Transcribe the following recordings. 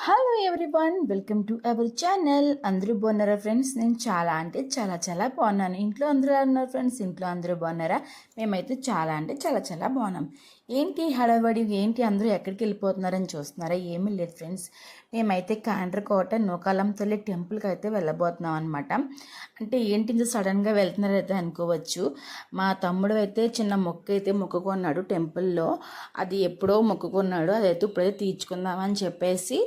Hello everyone welcome to our channel అందరూ బాగున్నారా friends నేను చాలా అంటే చాలా చాలా బాగున్నాను. ఇంట్లో అందరూ ఉన్నారు ఫ్రెండ్స్ ఇంట్లో అందరూ బాగున్నారా? మేమైతే చాలా అంటే చాలా చాలా బాగున్నాం. ఏంటి హడావడి? ఏంటి అందరూ ఎక్కడికి వెళ్ళిపోతున్నారని చూస్తున్నారా? ఏమీ లేదు ఫ్రెండ్స్. మేమైతే కాండ్రకోట నూకాలం తల్లి టెంపుల్కి అయితే వెళ్ళబోతున్నాం అనమాట అంటే ఏంటి ఇంత సడన్గా వెళ్తున్నారైతే అనుకోవచ్చు. మా తమ్ముడు అయితే చిన్న మొక్క అయితే మొక్కుకున్నాడు టెంపుల్లో. అది ఎప్పుడో మొక్కుకున్నాడు. అదైతే ఇప్పుడైతే తీర్చుకుందామని చెప్పేసి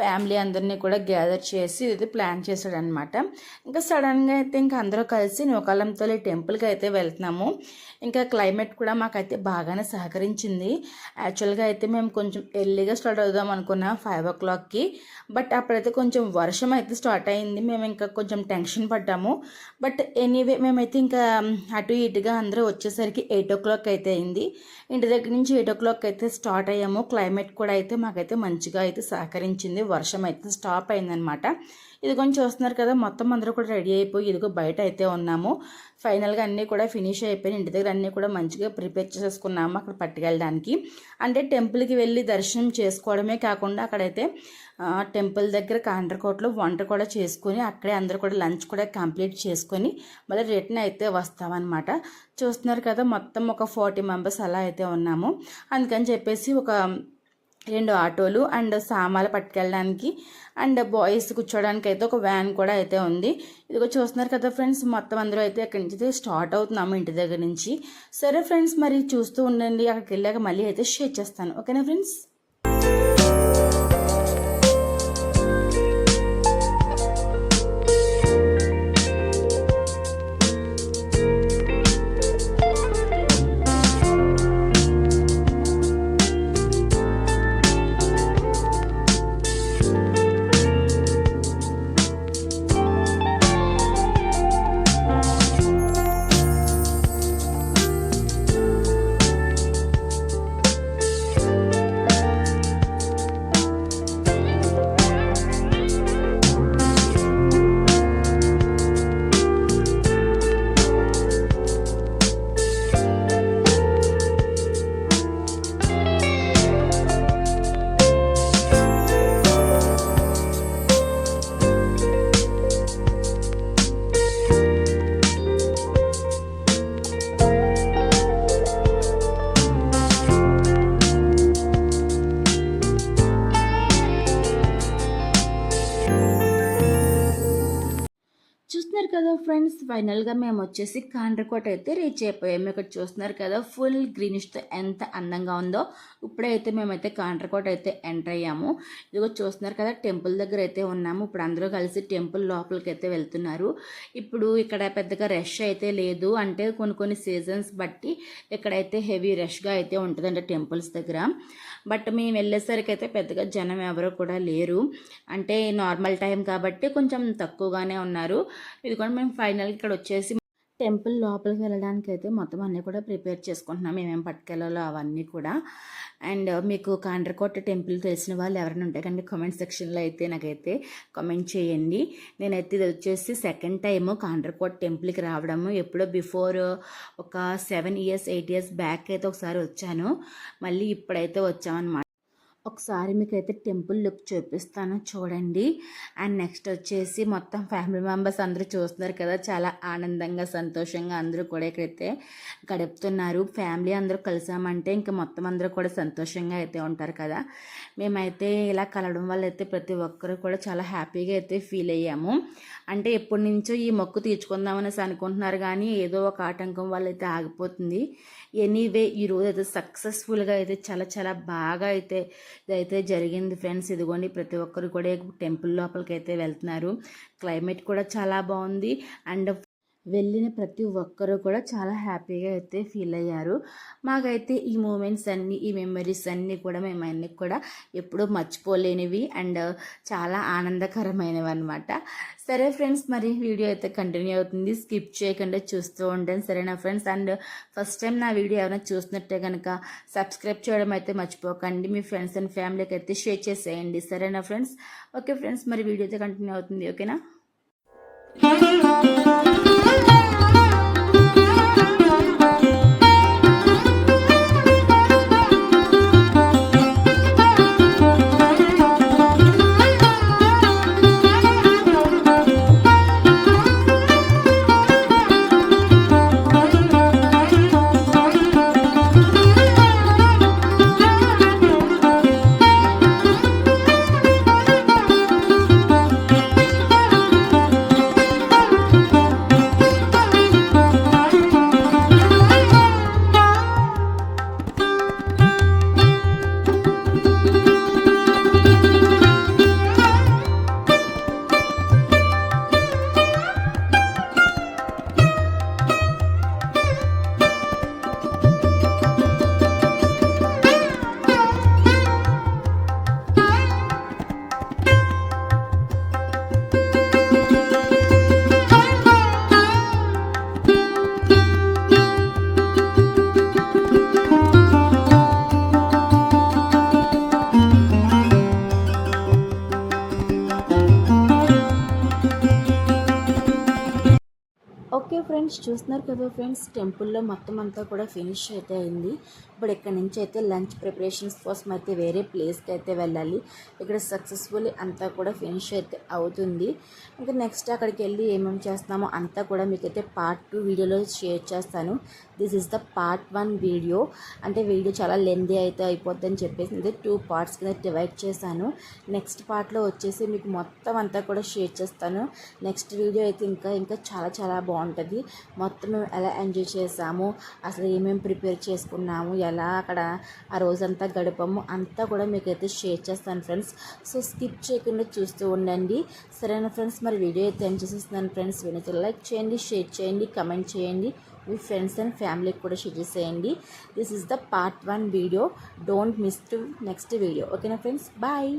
ఫ్యామిలీ అందరినీ కూడా గ్యాదర్ చేసి ఇది ప్లాన్ చేశాడనమాట ఇంకా సడన్గా అయితే ఇంకా అందరూ కలిసి నూకాలం తల్లి టెంపుల్కి అయితే వెళ్తున్నాము. ఇంకా క్లైమేట్ కూడా మాకైతే బాగానే సహకరించింది. యాక్చువల్గా అయితే మేము కొంచెం ఎర్లీగా స్టార్ట్ అవుదాం అనుకున్నాం ఫైవ్ ఓ క్లాక్కి బట్ అప్పుడైతే కొంచెం వర్షం అయితే స్టార్ట్ అయింది. మేము ఇంకా కొంచెం టెన్షన్ పడ్డాము. బట్ ఎనీవే మేమైతే ఇంకా అటు ఇటుగా అందరూ వచ్చేసరికి ఎయిట్ ఓ క్లాక్ అయితే అయింది. ఇంటి దగ్గర నుంచి ఎయిట్ ఓ క్లాక్ అయితే స్టార్ట్ అయ్యాము. క్లైమేట్ కూడా అయితే మాకైతే మంచిగా అయితే సహకరించింది. వర్షం అయితే స్టాప్ అయిందనమాట ఇదిగోని చూస్తున్నారు కదా మొత్తం అందరూ కూడా రెడీ అయిపోయి ఇదిగో బయట అయితే ఉన్నాము. ఫైనల్గా అన్నీ కూడా ఫినిష్ అయిపోయి ఇంటి దగ్గర అన్నీ కూడా మంచిగా ప్రిపేర్ చేసేసుకున్నాము అక్కడ పట్టుకెళ్ళడానికి. అంటే టెంపుల్కి వెళ్ళి దర్శనం చేసుకోవడమే కాకుండా అక్కడైతే టెంపుల్ దగ్గర కాండ్రకోట్లో వంట కూడా చేసుకొని అక్కడే అందరూ కూడా లంచ్ కూడా కంప్లీట్ చేసుకొని మళ్ళీ రిటర్న్ అయితే వస్తామన్నమాట. చూస్తున్నారు కదా మొత్తం ఒక ఫార్టీ మెంబర్స్ అలా అయితే ఉన్నాము. అందుకని చెప్పేసి ఒక రెండు ఆటోలు అండ్ సామాన్లు పట్టుకెళ్ళడానికి అండ్ బాయ్స్ కూర్చోడానికి అయితే ఒక వ్యాన్ కూడా అయితే ఉంది. ఇదిగో చూస్తున్నారు కదా ఫ్రెండ్స్ మొత్తం అందరూ అయితే అక్కడి నుంచి అయితే స్టార్ట్ అవుతున్నాము ఇంటి దగ్గర నుంచి. సరే ఫ్రెండ్స్ మరి చూస్తూ ఉండండి. అక్కడికి వెళ్ళాక మళ్ళీ అయితే షేర్ చేస్తాను. ఓకేనా ఫ్రెండ్స్? ఫ్రెండ్స్ ఫైనల్గా మేము వచ్చేసి కాండ్రకోట అయితే రీచ్ అయిపోయాము ఇక్కడ చూస్తున్నారు కదా ఫుల్ గ్రీనిష్తో ఎంత అందంగా ఉందో. ఇప్పుడైతే మేమైతే కాండ్రకోట అయితే ఎంటర్ అయ్యాము. ఇదిగో చూస్తున్నారు కదా టెంపుల్ దగ్గర అయితే ఉన్నాము. ఇప్పుడు అందరూ కలిసి టెంపుల్ లోపలికి అయితే వెళ్తున్నారు. ఇప్పుడు ఇక్కడ పెద్దగా రష్ అయితే లేదు. అంటే కొన్ని కొన్ని సీజన్స్ బట్టి ఇక్కడైతే హెవీ రష్గా అయితే ఉంటుందండి టెంపుల్స్ దగ్గర. బట్ మేము వెళ్ళేసరికి అయితే పెద్దగా జనం ఎవరు కూడా లేరు. అంటే నార్మల్ టైం కాబట్టి కొంచెం తక్కువగానే ఉన్నారు. ఇది కూడా మేము ఫైనల్ ఇక్కడ వచ్చేసి టెంపుల్ లోపలికి వెళ్ళడానికి అయితే మొత్తం అన్నీ కూడా ప్రిపేర్ చేసుకుంటున్నాం. మేమేం పట్టుకెళ్ళాలో అవన్నీ కూడా. అండ్ మీకు కాండ్రకోట టెంపుల్ తెలిసిన వాళ్ళు ఎవరైనా ఉంటే కానీ కామెంట్ సెక్షన్లో అయితే నాకైతే కామెంట్ చేయండి. నేనైతే ఇది వచ్చేసి సెకండ్ టైము కాండ్రకోట టెంపుల్కి రావడము. ఎప్పుడో బిఫోర్ ఒక seven years eight years back అయితే ఒకసారి వచ్చాను. మళ్ళీ ఇప్పుడైతే వచ్చామన్నమాట. ఒకసారి మీకు అయితే టెంపుల్ లుక్ చూపిస్తాను చూడండి. అండ్ నెక్స్ట్ వచ్చేసి మొత్తం ఫ్యామిలీ మెంబర్స్ అందరూ చూస్తున్నారు కదా చాలా ఆనందంగా సంతోషంగా అందరూ కూడా ఇక్కడైతే గడుపుతున్నారు. ఫ్యామిలీ అందరూ కలిసామంటే ఇంకా మొత్తం అందరూ కూడా సంతోషంగా అయితే ఉంటారు కదా. మేమైతే ఇలా కలవడం వల్ల అయితే ప్రతి ఒక్కరు కూడా చాలా హ్యాపీగా అయితే ఫీల్ అయ్యాము. అంటే ఎప్పటి నుంచో ఈ మొక్కు తీర్చుకుందామనేసి అనుకుంటున్నారు కానీ ఏదో ఒక ఆటంకం వల్ల అయితే ఆగిపోతుంది. ఎనీవే ఈరోజు అయితే సక్సెస్ఫుల్గా అయితే చాలా చాలా బాగా అయితే ఇదైతే జరిగింది ఫ్రెండ్స్. ఇదిగోండి ప్రతి ఒక్కరు కూడా టెంపుల్ లోపలికి అయితే వెళ్తున్నారు. క్లైమేట్ కూడా చాలా బాగుంది. అండ్ వెళ్ళిన ప్రతి ఒక్కరూ కూడా చాలా హ్యాపీగా అయితే ఫీల్ అయ్యారు. మాకైతే ఈ మూమెంట్స్ అన్నీ ఈ మెమరీస్ అన్నీ కూడా మేము అన్నీ కూడా ఎప్పుడూ మర్చిపోలేనివి అండ్ చాలా ఆనందకరమైనవి అనమాట సరే ఫ్రెండ్స్ మరి వీడియో అయితే కంటిన్యూ అవుతుంది. స్కిప్ చేయకుండా చూస్తూ ఉంటాను సరేనా ఫ్రెండ్స్? అండ్ ఫస్ట్ టైం నా వీడియో ఏమైనా చూసినట్టే కనుక సబ్స్క్రైబ్ చేయడం అయితే మర్చిపోకండి. మీ ఫ్రెండ్స్ అండ్ ఫ్యామిలీకి అయితే షేర్ చేసేయండి సరేనా ఫ్రెండ్స్? ఓకే ఫ్రెండ్స్ మరి వీడియో అయితే కంటిన్యూ అవుతుంది ఓకేనా? ఫ్రెండ్స్ చూస్తున్నారు కదా ఫ్రెండ్స్ టెంపుల్లో మొత్తం అంతా కూడా ఫినిష్ అయితే అయింది. ఇప్పుడు ఇక్కడ నుంచి అయితే లంచ్ ప్రిపరేషన్స్ కోసం అయితే వేరే ప్లేస్కి అయితే వెళ్ళాలి. ఇక్కడ సక్సెస్ఫుల్లీ అంతా కూడా ఫినిష్ అయితే అవుతుంది. ఇంకా నెక్స్ట్ అక్కడికి వెళ్ళి ఏమేమి చేస్తున్నామో అంతా కూడా మీకైతే పార్ట్ టూ వీడియోలో షేర్ చేస్తాను. This is the part one video అంటే వీడియో చాలా లెందీ అయితే అయిపోద్దని చెప్పేసి అయితే టూ పార్ట్స్ కింద డివైడ్ చేశాను. నెక్స్ట్ పార్ట్లో వచ్చేసి మీకు మొత్తం అంతా కూడా షేర్ చేస్తాను. నెక్స్ట్ వీడియో అయితే ఇంకా ఇంకా చాలా చాలా బాగుంటుంది. మొత్తం మేము ఎలా ఎంజాయ్ చేసాము అసలు ఏమేమి ప్రిపేర్ చేసుకున్నాము ఎలా అక్కడ ఆ రోజంతా గడిపాము అంతా కూడా మీకైతే షేర్ చేస్తాను ఫ్రెండ్స్. సో స్కిప్ చేయకుండా చూస్తూ ఉండండి. సరేనా ఫ్రెండ్స్? మరి వీడియో అయితే ఎంజాయ్ చేస్తున్నాను ఫ్రెండ్స్. వీడియో లైక్ చేయండి షేర్ చేయండి కమెంట్ చేయండి. మీ ఫ్రెండ్స్ అండ్ ఫ్యామిలీకి కూడా షేర్ చేసేయండి. This is the part one video don't miss to next video ఓకేనా ఫ్రెండ్స్? బాయ్